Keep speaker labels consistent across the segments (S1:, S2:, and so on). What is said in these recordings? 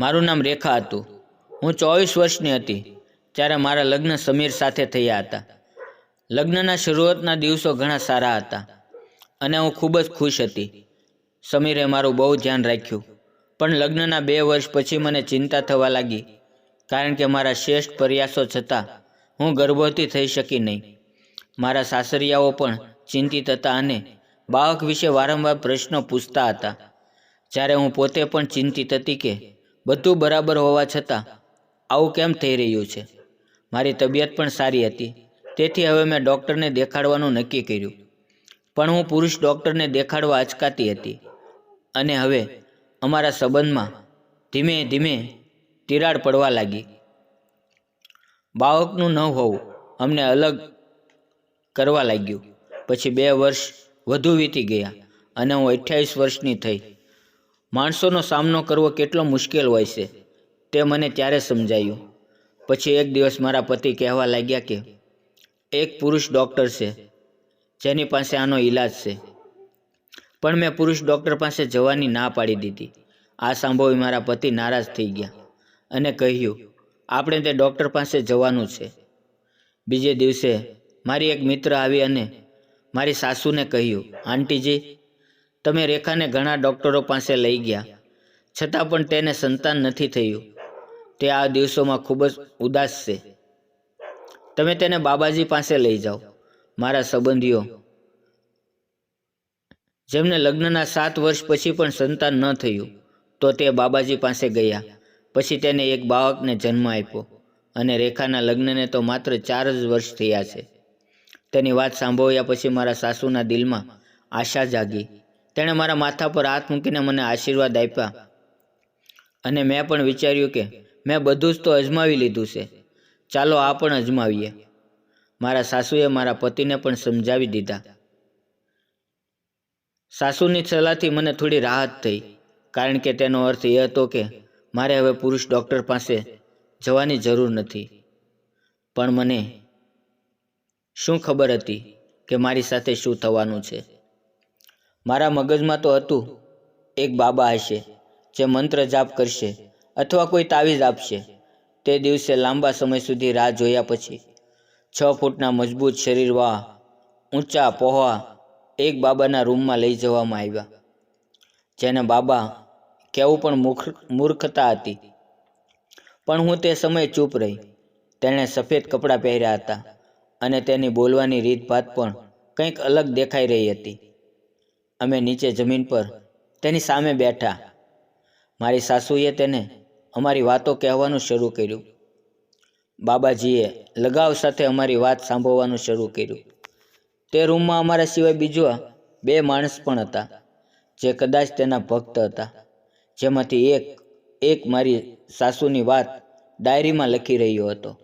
S1: મારું નામ રેખા હતું. હું ચોવીસ વર્ષની હતી ત્યારે મારા લગ્ન સમીર સાથે થયા હતા. લગ્નના શરૂઆતના દિવસો ઘણા સારા હતા અને હું ખૂબ જ ખુશ હતી. સમીરે મારું બહુ ધ્યાન રાખ્યું, પણ લગ્નના બે વર્ષ પછી મને ચિંતા થવા લાગી, કારણ કે મારા શ્રેષ્ઠ પ્રયાસો છતાં હું ગર્ભવતી થઈ શકી નહીં. મારા સાસરિયાઓ પણ ચિંતિત હતા અને બાળક વિશે વારંવાર પ્રશ્નો પૂછતા હતા. જ્યારે હું પોતે પણ ચિંતિત હતી કે બધું બરાબર હોવા છતાં આવું કેમ થઈ રહ્યું છે? મારી તબિયત પણ સારી હતી. તેથી હવે મેં ડૉક્ટરને દેખાડવાનું નક્કી કર્યું. પણ હું પુરુષ ડૉક્ટરને દેખાડવા અચકાતી હતી. અને હવે અમારા સંબંધમાં ધીમે ધીમે તિરાડ પડવા લાગી. બાળકનું ન હોવું અમને અલગ કરવા લાગ્યું. પછી બે વર્ષ વધુ વીતી ગયા અને હું અઠ્યાવીસ વર્ષની થઈ. માણસોનો સામનો કરવો કેટલો મુશ્કેલ હોય છે, તે મને ત્યારે સમજાયું. પછી એક દિવસ મારા પતિ કહેવા લાગ્યા કે, એક પુરુષ ડૉક્ટર છે, જેની પાસે આનો ઈલાજ છે. પણ મેં પુરુષ ડૉક્ટર પાસે જવાની ના પાડી દીધી. આ સાંભળવી મારા પતિ નારાજ થઈ ગયા અને કહ્યું, આપણે તે ડૉક્ટર પાસે જવાનું છે. બીજે દિવસે મારી એક મિત્ર આવી અને મારી સાસુને કહ્યું, આંટીજી તમે રેખાને ઘણા ડૉક્ટરો પાસે લઈ ગયા. છતાં પણ તેને સંતાન નથી થયું. તે આ દિવસોમાં ખૂબ જ ઉદાસ છે. તમે તેને બાબાજી પાસે લઈ જાઓ, મારા સંબંધીઓ. જેમને લગ્નના સાત વર્ષ પછી પણ સંતાન ન થયું, તો તે બાબાજી પાસે ગયા. પછી તેને એક બાળકને જન્મ આપ્યો અને રેખાના લગ્નને તો માત્ર ચાર જ વર્ષ થયા છે. તેની વાત સાંભળ્યા પછી મારા સાસુના દિલમાં આશા જાગી. તેણે મારા માથા પર હાથ મૂકીને મને આશીર્વાદ આપ્યા. અને મેં પણ વિચાર્યું કે મેં બધું જ તો અજમાવી લીધું છે. ચાલો આ પણ અજમાવીએ. મારા સાસુએ મારા પતિને પણ સમજાવી દીધા. સાસુની સલાહથી મને થોડી રાહત થઈ, કારણ કે તેનો અર્થ એ હતો કે મારે હવે પુરુષ ડૉક્ટર પાસે જવાની જરૂર નથી. પણ મને શું ખબર હતી કે મારી સાથે શું થવાનું છે? મારા મગજમાં તો હતું, એક બાબા હશે, જે મંત્ર જાપ કરશે અથવા કોઈ તાવીજ આપશે. તે દિવસે લાંબા સમય સુધી રાહ જોયા પછી, છ ફૂટના મજબૂત શરીરવા ઊંચા પહોળા એક બાબાના રૂમમાં લઈ જવામાં આવ્યા, જેને બાબા કેવું પણ મૂર્ખ, મૂર્ખતા હતી. પણ હું તે સમયે ચૂપ રહી. તેણે સફેદ કપડાં પહેર્યા હતા અને તેની બોલવાની રીતભાત પણ કંઈક અલગ દેખાઈ રહી હતી. અમે નીચે જમીન પર તેની સામે બેઠા. મારી સાસુએ તેને અમારી વાતો કહેવાનું શરૂ કર્યું. બાબાજીએ લગાવ સાથે અમારી વાત સાંભળવાનું શરૂ કર્યું. તે રૂમમાં અમારા સિવાય બીજા બે માણસ પણ હતા, જે કદાચ તેના ભક્ત હતા, જેમાંથી એક એક મારી સાસુની વાત ડાયરીમાં લખી રહ્યો હતો.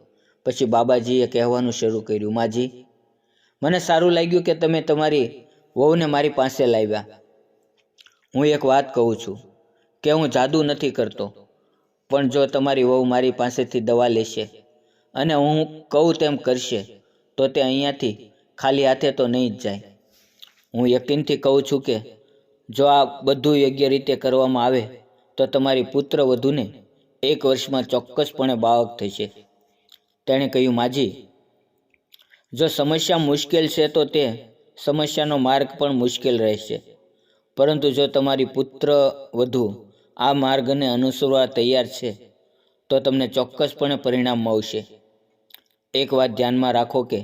S1: પછી બાબાજીએ કહેવાનું શરૂ કર્યું, માજી, મને સારું લાગ્યું કે તમે તમારી વહુને મારી પાસે લાવ્યા. હું એક વાત કહું છું કે હું જાદુ નથી કરતો, પણ જો તમારી વહુ મારી પાસેથી દવા લેશે અને હું કહું તેમ કરશે, તો તે અહીંયાથી ખાલી હાથે તો નહીં જ જાય. હું યકીનથી કહું છું કે, જો આ બધું યોગ્ય રીતે કરવામાં આવે, તો તમારી પુત્ર વધુને એક વર્ષમાં ચોક્કસપણે બાળક થશે. તેણે કહ્યું, માજી, જો સમસ્યા મુશ્કેલ છે તો તે સમસ્યાનો માર્ગ પણ મુશ્કેલ રહેશે. પરંતુ જો તમારી પુત્ર વધુ આ માર્ગને અનુસરવા તૈયાર છે, તો તમને ચોક્કસપણે પરિણામ મળશે. એક વાત ધ્યાનમાં રાખો કે,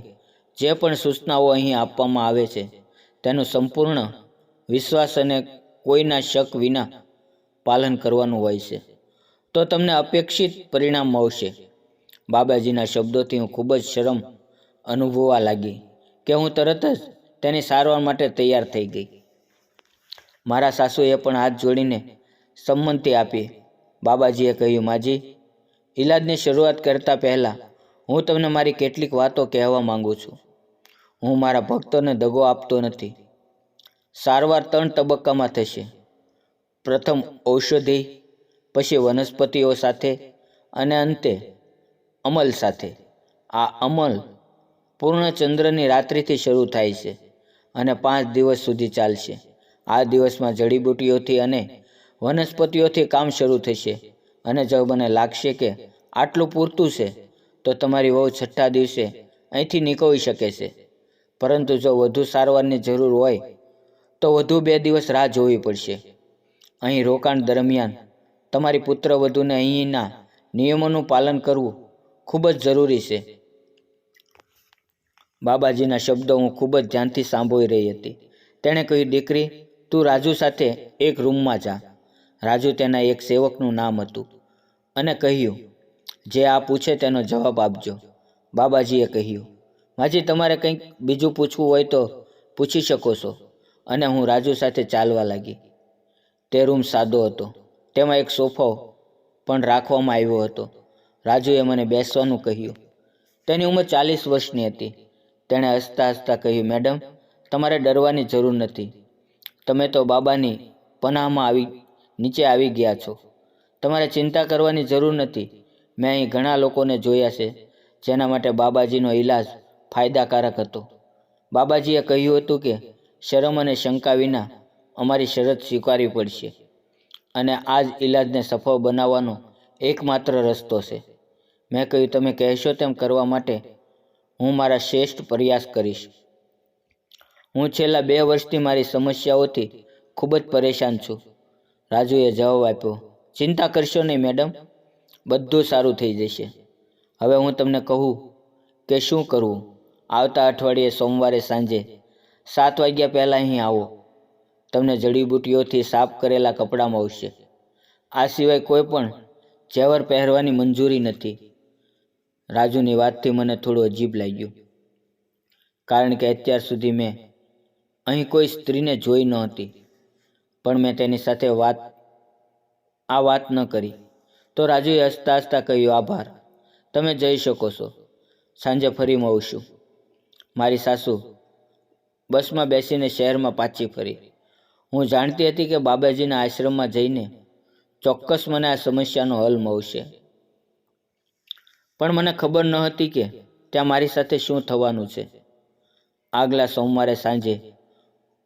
S1: જે પણ સૂચનાઓ અહીં આપવામાં આવે છે, તેનું સંપૂર્ણ વિશ્વાસ અને કોઈના શક વિના પાલન કરવાનું હોય છે, તો તમને અપેક્ષિત પરિણામ મળશે. બાબાજીના શબ્દોથી હું ખૂબ જ શરમ અનુભવવા લાગી કે હું તરત જ તેની સારવાર માટે તૈયાર થઈ ગઈ. મારા સાસુએ પણ હાથ જોડીને સંમતિ આપી. બાબાજીએ કહ્યું, માજી, ઈલાજની શરૂઆત કરતાં પહેલાં હું તમને મારી કેટલીક વાતો કહેવા માંગુ છું. હું મારા ભક્તોને દગો આપતો નથી. સારવાર ત્રણ તબક્કામાં થશે. પ્રથમ ઔષધિ, પછી વનસ્પતિઓ સાથે અને અંતે અમલ સાથે. આ અમલ પૂર્ણચંદ્રની રાત્રિથી શરૂ થાય છે. અને પાંચ દિવસ સુધી ચાલશે. આ દિવસમાં જડીબુટીઓથી અને વનસ્પતિઓથી કામ શરૂ થશે. અને જો મને લાગશે કે આટલું પૂરતું છે, તો તમારી વહુ છઠ્ઠા દિવસે અહીંથી નીકળી શકે છે. પરંતુ જો વધુ સારવારની જરૂર હોય, તો વધુ બે દિવસ રાહ જોવી પડશે. અહીં રોકાણ દરમિયાન તમારી પુત્રવધૂને અહીંના નિયમોનું પાલન કરવું ખૂબ જ જરૂરી છે. બાબાજીના શબ્દો હું ખૂબ જ ધ્યાનથી સાંભળી રહી હતી. તેણે કહ્યું, દીકરી, તું રાજુ સાથે એક રૂમમાં જા. રાજુ તેના એક સેવકનું નામ હતું અને કહ્યું, જે આ પૂછે તેનો જવાબ આપજો. બાબાજીએ કહ્યું, માજી તમારે કંઈક બીજું પૂછવું હોય તો પૂછી શકો છો. અને હું રાજુ સાથે ચાલવા લાગી. તે રૂમ સાદો હતો. તેમાં એક સોફો પણ રાખવામાં આવ્યો હતો. રાજુએ મને બેસવાનું કહ્યું. તેની ઉંમર ચાલીસ વર્ષની હતી. તેણે હસતા હસતા કહ્યું, મેડમ, તમારે ડરવાની જરૂર નથી. તમે તો બાબાની પનાહમાં આવી, નીચે આવી ગયા છો. તમારે ચિંતા કરવાની જરૂર નથી. મેં અહીં ઘણા લોકોને જોયા છે, જેના માટે બાબાજીનો ઈલાજ ફાયદાકારક હતો. બાબાજીએ કહ્યું હતું કે, શરમ અને શંકા વિના અમારી શરત સ્વીકારવી પડશે અને આ જ ઈલાજને સફળ બનાવવાનો એકમાત્ર રસ્તો છે. મેં કહ્યું, તમે કહેશો તેમ કરવા માટે હું મારા શ્રેષ્ઠ પ્રયાસ કરીશ. હું છેલ્લા બે વર્ષથી મારી સમસ્યાઓથી ખૂબ જ પરેશાન છું. રાજુએ જવાબ આપ્યો, ચિંતા કરશો નહીં, મેડમ. બધું સારું થઈ જશે. હવે હું તમને કહું કે શું કરવું? આવતા અઠવાડિયે સોમવારે સાંજે સાત વાગ્યા પહેલાં અહીં આવો. તમને જડીબુટીઓથી સાફ કરેલા કપડાં મળશે આ સિવાય કોઈ પણ ઝેવર પહેરવાની મંજૂરી નથી. રાજુની વાતથી મને થોડું અજીબ લાગ્યું. કારણ કે અત્યાર સુધી મેં અહીં કોઈ સ્ત્રીને જોઈ નહોતી પણ મેં તેની સાથે વાત, આ વાત ન કરી. તો રાજુએ હસતા હસતા કહ્યું, આભાર. તમે જઈ શકો છો. સાંજે ફરી મળશું. મારી સાસુ બસમાં બેસીને શહેરમાં પાછી ફરી. હું જાણતી હતી કે બાબાજીના આશ્રમમાં જઈને ચોક્કસ મને આ સમસ્યાનો હલ મળશે. પણ મને ખબર ન હતી કે ત્યાં મારી સાથે શું થવાનું છે. આગલા સોમવારે સાંજે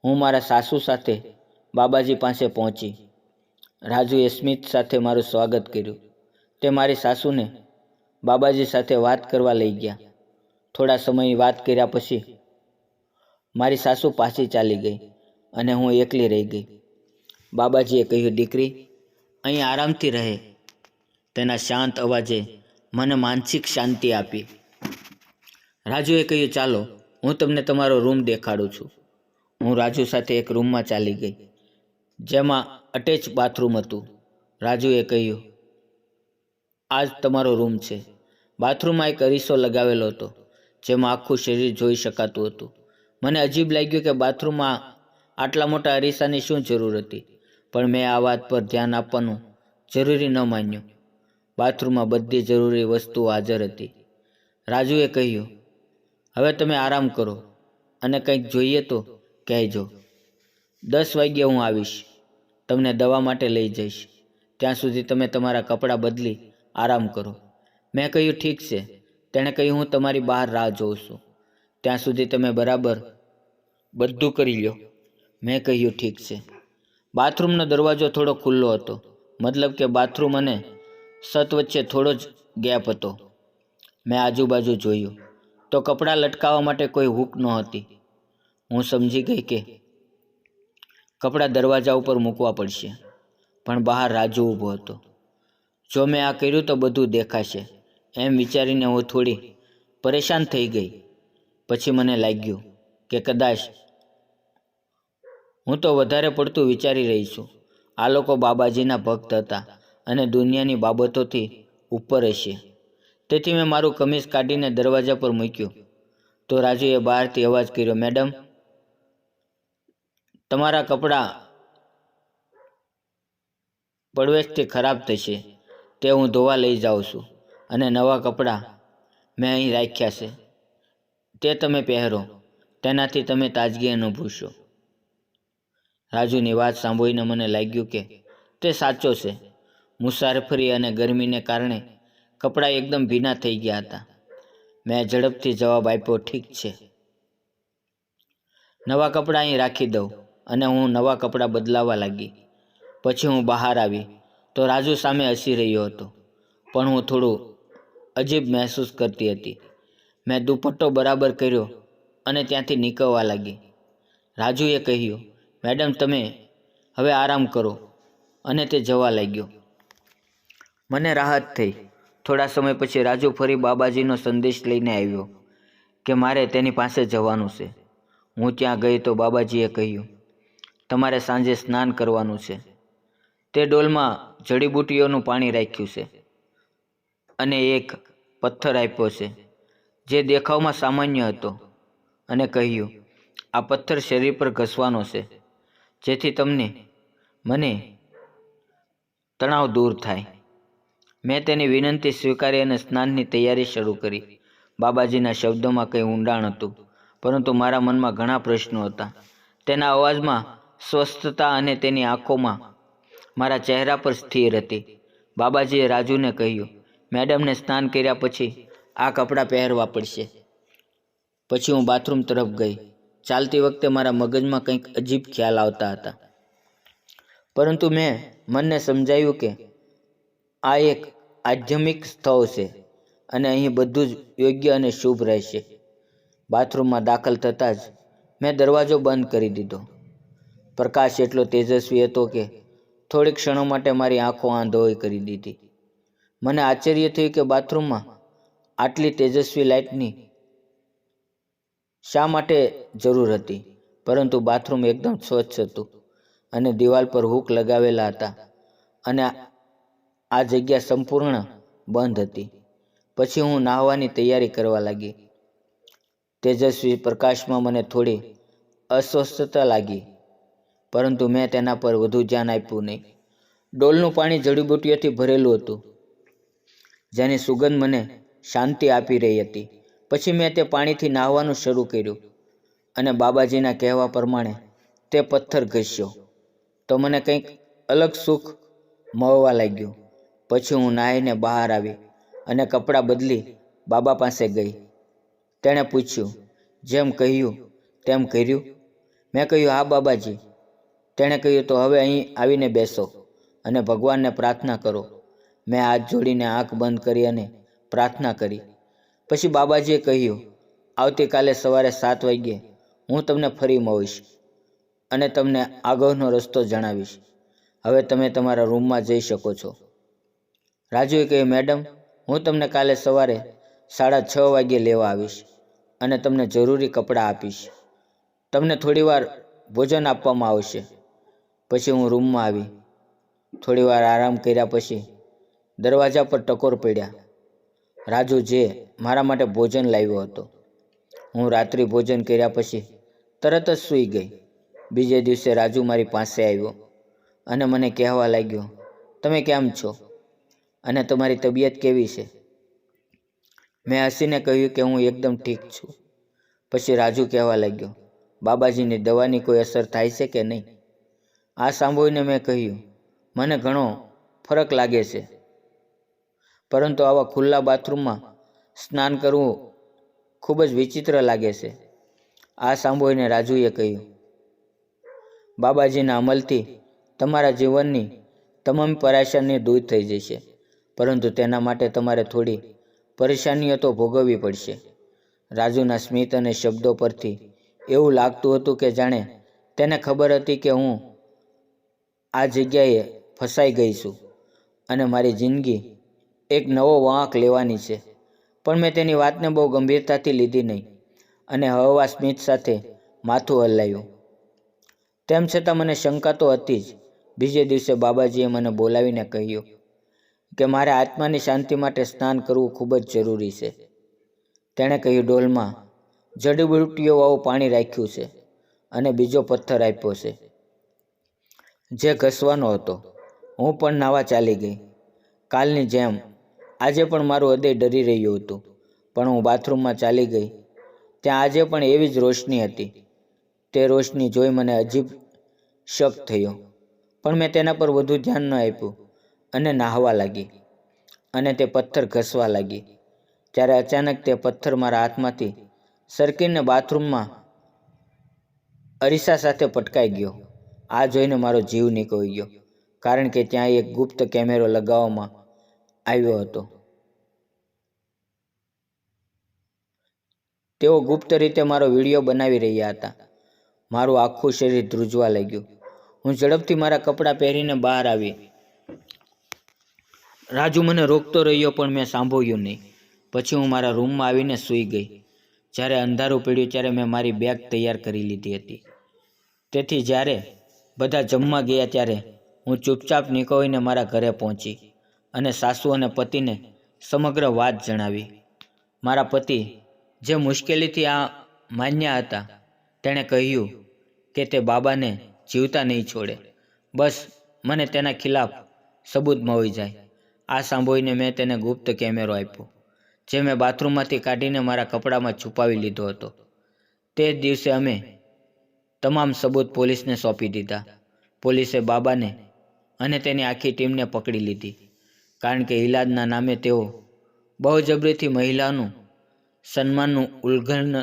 S1: હું મારા સાસુ સાથે બાબાજી પાસે પહોંચી. રાજુએ સ્મિત સાથે મારું સ્વાગત કર્યું. તે મારી સાસુને બાબાજી સાથે વાત કરવા લઈ ગયા. થોડા સમય વાત કર્યા પછી મારી સાસુ પાછી ચાલી ગઈ અને હું એકલી રહી ગઈ. બાબાજીએ કહ્યું, દીકરી, અહીં આરામથી રહે. તેના શાંત અવાજે મને માનસિક શાંતિ આપી. રાજુએ કહ્યું, ચાલો, હું તમને તમારો રૂમ દેખાડું છું. હું રાજુ સાથે એક રૂમમાં ચાલી ગઈ, જેમાં અટેચ બાથરૂમ હતું. રાજુએ કહ્યું આ જ તમારો રૂમ છે. બાથરૂમમાં એક અરીસો લગાવેલો હતો, જેમાં આખું શરીર જોઈ શકાતું હતું. મને અજીબ લાગ્યું કે બાથરૂમમાં આટલા મોટા અરીસાની શું જરૂર હતી, પણ મેં આ વાત પર ધ્યાન આપવાનું જરૂરી ન માન્યું. બાથરૂમમાં બધી જરૂરી વસ્તુઓ હાજર હતી. રાજુએ કહ્યું, હવે તમે આરામ કરો અને કંઈક જોઈએ તો કહેજો. દસ વાગ્યે હું આવીશ. તમને દવા માટે લઈ જઈશ. ત્યાં સુધી તમે તમારા કપડાં બદલી આરામ કરો. મેં કહ્યું, ઠીક છે. તેણે કહ્યું, હું તમારી બહાર રાહ જોઉં છું. ત્યાં સુધી તમે બરાબર બધું કરી લો મેં કહ્યું, ઠીક છે. બાથરૂમનો દરવાજો થોડો ખુલ્લો હતો. મતલબ કે બાથરૂમ અને સત વચ્ચે થોડો જ ગેપ હતો. મેં આજુબાજુ જોયું. તો કપડાં લટકાવવા માટે કોઈ હૂક નહોતી. હું સમજી ગઈ કે કપડાં દરવાજા ઉપર મૂકવા પડશે, પણ બહાર રાજુ ઊભો હતો. જો મેં આ કર્યું તો બધું દેખાશે. એમ વિચારીને હું થોડી પરેશાન થઈ ગઈ. પછી મને લાગ્યું કે કદાચ હું તો વધારે પડતું વિચારી રહી છું. આ લોકો બાબાજીના ભક્ત હતા. અને દુનિયાની બાબતોથી ઉપર હશે તેથી મેં મારું કમીઝ કાઢીને દરવાજા પર મૂક્યું. તો રાજુએ બહારથી અવાજ કર્યો, મેડમ, તમારા કપડાં પડવેશથી ખરાબ થશે. તે હું ધોવા લઈ જાઉં છું અને નવા કપડાં મેં અહીં રાખ્યા છે. તે તમે પહેરો. તેનાથી તમે તાજગી અનુભવશો. રાજુની વાત સાંભળીને મને લાગ્યું કે તે સાચો છે. મુસાફરી અને ગરમીને કારણે કપડાં એકદમ ભીના થઈ ગયા હતા. મેં ઝડપથી જવાબ આપ્યો, ઠીક છે. નવા કપડાં અહીં રાખી દઉં અને હું નવા કપડાં બદલાવા લાગી. પછી હું બહાર આવી તો રાજુ સામે હસી રહ્યો હતો, પણ હું થોડું અજીબ મહેસૂસ કરતી હતી. મેં દુપટ્ટો બરાબર કર્યો અને ત્યાંથી નીકળવા લાગી. રાજુએ કહ્યું, મેડમ, તમે હવે આરામ કરો. અને તે જવા લાગ્યો. મને રાહત થઈ. થોડા સમય પછી રાજુ ફરી બાબાજીનો સંદેશ લઈને આવ્યો કે મારે તેની પાસે જવાનું છે. હું ત્યાં ગઈ તો બાબાજીએ કહ્યું, તમારે સાંજે સ્નાન કરવાનું છે. તે ડોલમાં જડીબુટીઓનું પાણી રાખ્યું છે અને એક પથ્થર આપ્યો છે, જે દેખાવમાં સામાન્ય હતો અને કહ્યું, આ પથ્થર શરીર પર ઘસવાનો છે, જેથી તમને મને તણાવ દૂર થાય. મેં તેની વિનંતી સ્વીકારી અને સ્નાનની તૈયારી શરૂ કરી. બાબાજીના શબ્દોમાં કંઈ ઊંડાણ હતું, પરંતુ મારા મનમાં ઘણા પ્રશ્નો હતા. તેના અવાજમાં સ્વસ્થતા અને તેની આંખોમાં મારા ચહેરા પર સ્થિર હતી. બાબાજીએ રાજુને કહ્યું, મેડમને સ્નાન કર્યા પછી આ કપડાં પહેરવા પડશે. પછી હું બાથરૂમ તરફ ગઈ. ચાલતી વખતે મારા મગજમાં કંઈક અજીબ ખ્યાલ આવતા હતા. પરંતુ મેં મનને સમજાયું કે આ એક આધ્યમિક સ્થળ છે અને અહીં બધું જ યોગ્ય અને શુભ રહેશે. બાથરૂમમાં દાખલ થતાં જ મેં દરવાજો બંધ કરી દીધો. પ્રકાશ એટલો તેજસ્વી હતો કે થોડીક ક્ષણો માટે મારી આંખો આંધોઈ કરી દીધી. મને આશ્ચર્ય થયું કે બાથરૂમમાં આટલી તેજસ્વી લાઇટની શા માટે જરૂર હતી? પરંતુ બાથરૂમ એકદમ સ્વચ્છ હતું અને દિવાલ પર હૂક લગાવેલા હતા. અને આ જગ્યા સંપૂર્ણ બંધ હતી. પછી હું નાહવાની તૈયારી કરવા લાગી. તેજસ્વી પ્રકાશમાં મને થોડી અસ્વસ્થતા લાગી, પરંતુ મેં તેના પર વધુ ધ્યાન આપ્યું નહીં. ડોલનું પાણી જડીબુટીઓથી ભરેલું હતું, જેની સુગંધ મને શાંતિ આપી રહી હતી. પછી મેં તે પાણીથી નાહવાનું શરૂ કર્યું અને બાબાજીના કહેવા પ્રમાણે તે પથ્થર ઘસ્યો. તો મને કંઈક અલગ સુખ મળવા લાગ્યું. પછી હું નાહીને બહાર આવી અને કપડાં બદલી બાબા પાસે ગઈ. તેણે પૂછ્યું, જેમ કહ્યું તેમ કર્યું? મેં કહ્યું, હા, બાબાજી. તેણે કહ્યું, તો હવે અહીં આવીને બેસો અને ભગવાનને પ્રાર્થના કરો. મેં હાથ જોડીને આંખ બંધ કરી અને પ્રાર્થના કરી. પછી બાબાજીએ કહ્યું, આવતીકાલે સવારે સાત વાગ્યે હું તમને ફરી મળીશ અને તમને આગળનો રસ્તો જણાવીશ. હવે તમે તમારા રૂમમાં જઈ શકો છો. રાજુએ કહ્યું, મેડમ, હું તમને કાલે સવારે સાડા છ વાગ્યે લેવા આવીશ અને તમને જરૂરી કપડાં આપીશ. તમને થોડીવાર ભોજન આપવામાં આવશે. પછી હું રૂમમાં આવી. થોડીવાર આરામ કર્યા પછી દરવાજા પર ટકોર પડ્યા. રાજુ, જે મારા માટે ભોજન લાવ્યો હતો. હું રાત્રિ ભોજન કર્યા પછી તરત જ સૂઈ ગઈ. બીજે દિવસે રાજુ મારી પાસે આવ્યો અને મને કહેવા લાગ્યો, તમે કેમ છો? અને તમારી તબિયત કેવી છે? મેં હસીને કહ્યું કે હું એકદમ ઠીક છું. પછી રાજુ કહેવા લાગ્યો, બાબાજીની દવાની કોઈ અસર થાય છે કે નહીં? આ સાંભળીને મેં કહ્યું, મને ઘણો ફરક લાગે છે. પરંતુ આવા ખુલ્લા બાથરૂમમાં સ્નાન કરવું ખૂબ જ વિચિત્ર લાગે છે. આ સાંભળીને રાજુએ કહ્યું, બાબાજીના અમલથી તમારા જીવનની તમામ પરેશાની દૂર થઈ જશે. પરંતુ તેના માટે તમારે થોડી પરેશાનીઓ તો ભોગવવી પડશે. રાજુના સ્મિત અને શબ્દો પરથી એવું લાગતું હતું કે જાણે તેને ખબર હતી કે હું આ જગ્યાએ ફસાઈ ગઈ છું અને મારી જિંદગી એક નવો વાંક લેવાની છે. પણ મેં તેની વાતને બહુ ગંભીરતાથી લીધી નહીં અને હવા સ્મિત સાથે માથું હલાવ્યું. તેમ છતાં મને શંકા તો હતી જ. બીજે દિવસે બાબાજીએ મને બોલાવીને કહ્યું કે મારે આત્માની શાંતિ માટે સ્નાન કરવું ખૂબ જ જરૂરી છે. તેણે કહ્યું, ડોલમાં જડીબુટીઓવાળું પાણી રાખ્યું છે અને બીજો પથ્થર આપ્યો છે, જે ઘસવાનો હતો. હું પણ નાવા ચાલી ગઈ. કાલની જેમ આજે પણ મારું હૃદય ડરી રહ્યું હતું, પણ હું બાથરૂમમાં ચાલી ગઈ. ત્યાં આજે પણ એવી જ રોશની હતી. તે રોશની જોઈ મને અજીબ શક થયો, પણ મેં તેના પર વધુ ધ્યાન ન આપ્યું. અને નાહવા લાગી અને તે પથ્થર ઘસવા લાગી. ત્યારે અચાનક તે પથ્થર મારા હાથમાંથી સરકીને બાથરૂમમાં અરીસા સાથે પટકાઈ ગયો. આ જોઈને મારો જીવ નીકળી ગયો, કારણ કે ત્યાં એક ગુપ્ત કેમેરો લગાવવામાં આવ્યો હતો. તેઓ ગુપ્ત રીતે મારો વીડિયો બનાવી રહ્યા હતા. મારું આખું શરીર ધ્રુજવા લાગ્યું. હું ઝડપથી મારા કપડાં પહેરીને બહાર આવી. રાજુ મને રોકતો રહ્યો, પણ મેં સાંભળ્યું નહીં. પછી હું મારા રૂમમાં આવીને સૂઈ ગઈ. જ્યારે અંધારું પડ્યું ત્યારે મેં મારી બેગ તૈયાર કરી લીધી હતી. તેથી જ્યારે બધા જમવા ગયા ત્યારે હું ચૂપચાપ નીકળીને મારા ઘરે પહોંચી અને સાસુ અને પતિને સમગ્ર વાત જણાવી. મારા પતિ જે મુશ્કેલીથી આ માન્યા હતા, તેણે કહ્યું કે તે બાબાને જીવતા નહીં છોડે. બસ, મને તેના ખિલાફ સબૂત મળી જાય. આ સાંભળીને મેં તેને ગુપ્ત કેમેરો આપ્યો, જે મેં બાથરૂમમાંથી કાઢીને મારા કપડામાં છુપાવી લીધો હતો. તે જ દિવસે અમે તમામ સબૂત પોલીસને સોંપી દીધા. પોલીસે બાબાને અને તેની આખી ટીમને પકડી લીધી, કારણ કે ઇલાજના નામે તેઓ બહુજબરીથી મહિલાનું સન્માનનું ઉલ્લંઘન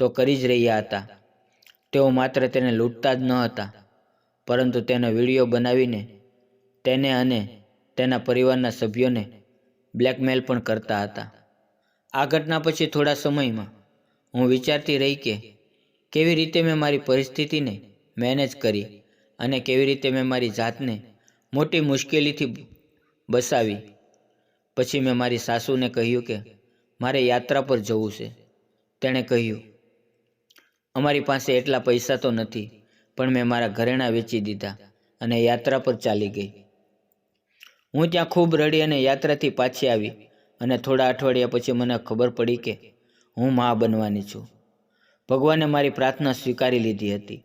S1: તો કરી જ રહ્યા હતા. તેઓ માત્ર તેને લૂંટતા જ ન હતા, પરંતુ તેનો વીડિયો બનાવીને તેને અને તેના પરિવારના સભ્યોને બ્લેકમેલ પણ કરતા હતા. આ ઘટના પછી થોડા સમયમાં હું વિચારતી રહી કે કેવી રીતે મેં મારી પરિસ્થિતિને મેનેજ કરી અને કેવી રીતે મેં મારી જાતને મોટી મુશ્કેલીથી બસાવી. પછી મેં મારી સાસુને કહ્યું કે મારે યાત્રા પર જવું છે. તેણે કહ્યું, અમારી પાસે એટલા પૈસા તો નથી, પણ મેં મારા ઘરેણાં વેચી દીધા અને યાત્રા પર ચાલી ગઈ. હું ત્યાં ખૂબ રડી અને યાત્રાથી પાછી આવી અને થોડા અઠવાડિયા પછી મને ખબર પડી કે હું મા બનવાની છું. ભગવાને મારી પ્રાર્થના સ્વીકારી લીધી હતી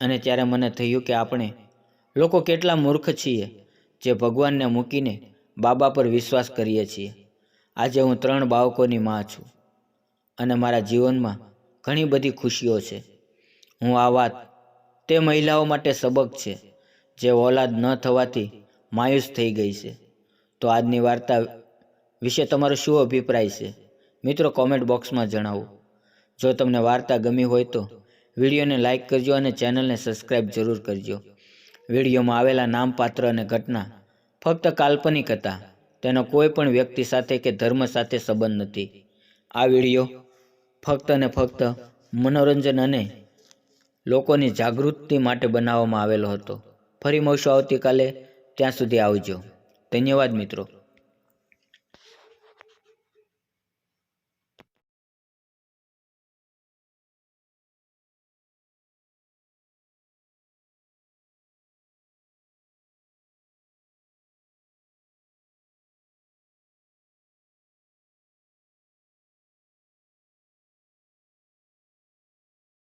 S1: અને ત્યારે મને થયું કે આપણે લોકો કેટલા મૂર્ખ છીએ જે ભગવાનને મૂકીને બાબા પર વિશ્વાસ કરીએ છીએ. આજે હું ત્રણ બાળકોની મા છું અને મારા જીવનમાં ઘણી બધી ખુશીઓ છે. હું આ વાત તે મહિલાઓ માટે સબક છે જે ઓલાદ ન થવાથી માયુસ થઈ ગઈ છે. તો આજની વાર્તા વિશે તમારો શું અભિપ્રાય છે? મિત્રો કોમેન્ટ બોક્સમાં જણાવો. જો તમને વાર્તા ગમી હોય તો વિડીયોને લાઇક કરજો અને ચેનલને સબસ્ક્રાઇબ જરૂર કરજો. વિડીયોમાં આવેલા નામપાત્ર અને ઘટના ફક્ત કાલ્પનિક હતા. તેનો કોઈ પણ વ્યક્તિ સાથે કે ધર્મ સાથે સંબંધ નથી. આ વીડિયો ફક્ત અને ફક્ત મનોરંજન અને લોકોની જાગૃતિ માટે બનાવવામાં આવેલો હતો. ફરી મળશું આવતીકાલે ત્યાં સુધી આવજો. ધન્યવાદ મિત્રો.